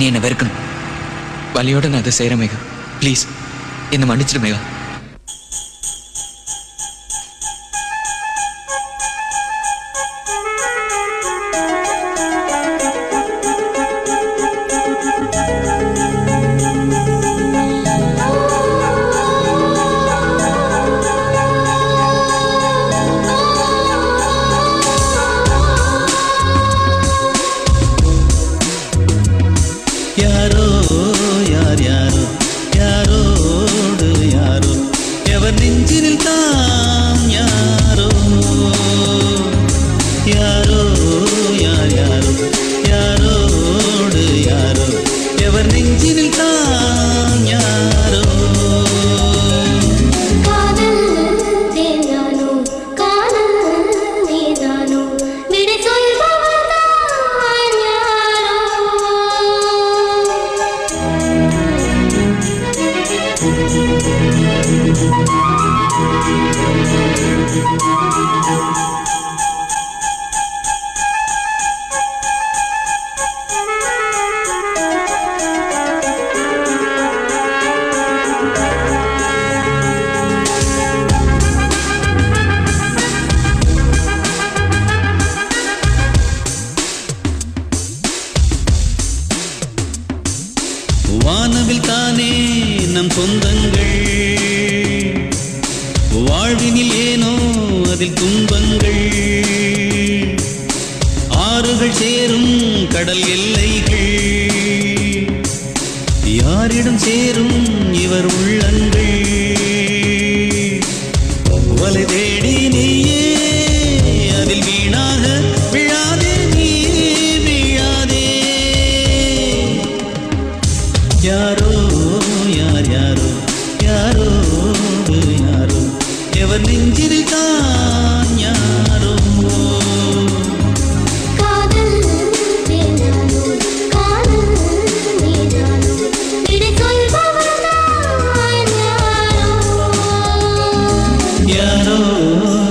நீ என்ன வெறுக்கணும். வலியோட நான் அதை செய்கிறேன் மேகா. ப்ளீஸ் என்னை மன்னிச்சிடு மேகா. யாரோடு யாரோ எவர் நெஞ்சினில் தாம் யாரோ காதல் தேனானோ வானவில் தானே நம் சொந்தங்கள். வாழ்வினில் ஏனோ அதில் துன்பங்கள். ஆறுகள் சேரும் கடல் எல்லைகள். யாரிடம் சேரும் இவர் உள்ளங்கள்.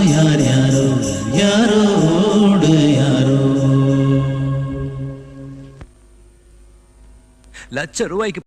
யார் யாரோ யாரோடு யாரோ? லட்ச ரூபாய்க்கு